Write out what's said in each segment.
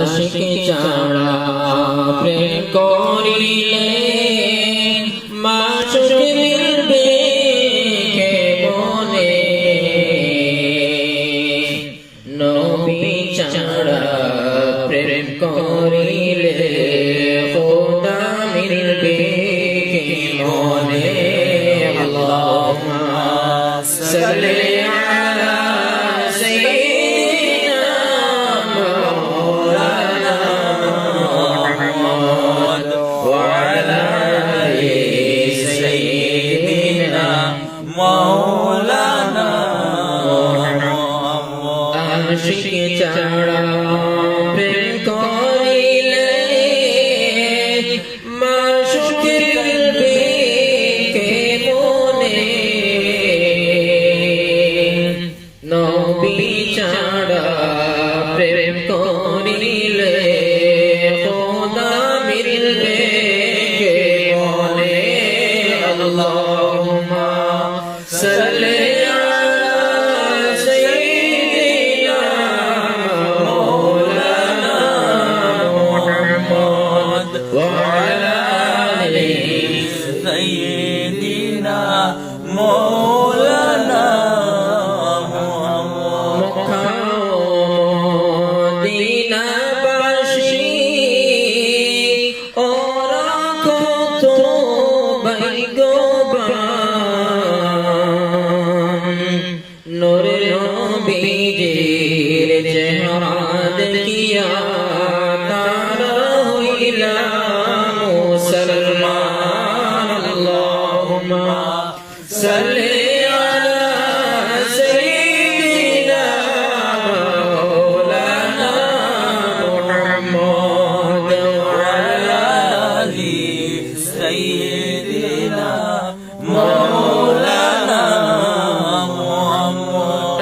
আশিক যারা প্রেম করিলে আশিক ছাড়া নূর নবীজির চেহারা দেখিয়া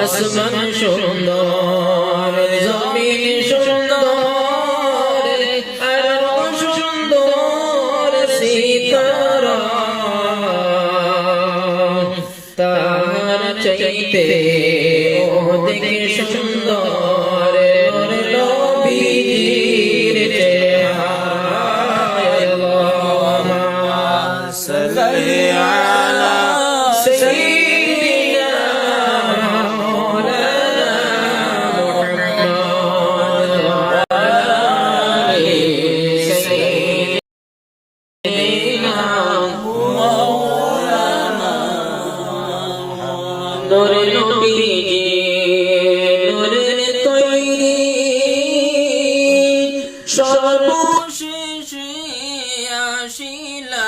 আসমান সুন্দর জমিন সুন্দর আর সুন্দর সীতারা। তার চাইতে অধিক সুন্দর নূর নবীজি নূরের তৈরি। সর্বশেষে আসিলা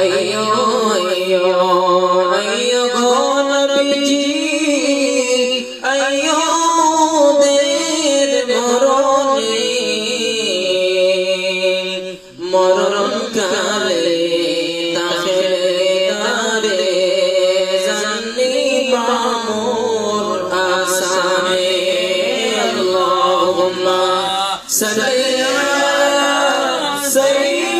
আইয়ো আইয়ো আইয়ো গো নবীজি আইয়ো মোদের মরণে। মরণ কালে তাহলে তারে জানি পামোর আসামে আল্লাহুম্মা সাল্লি সাল্লি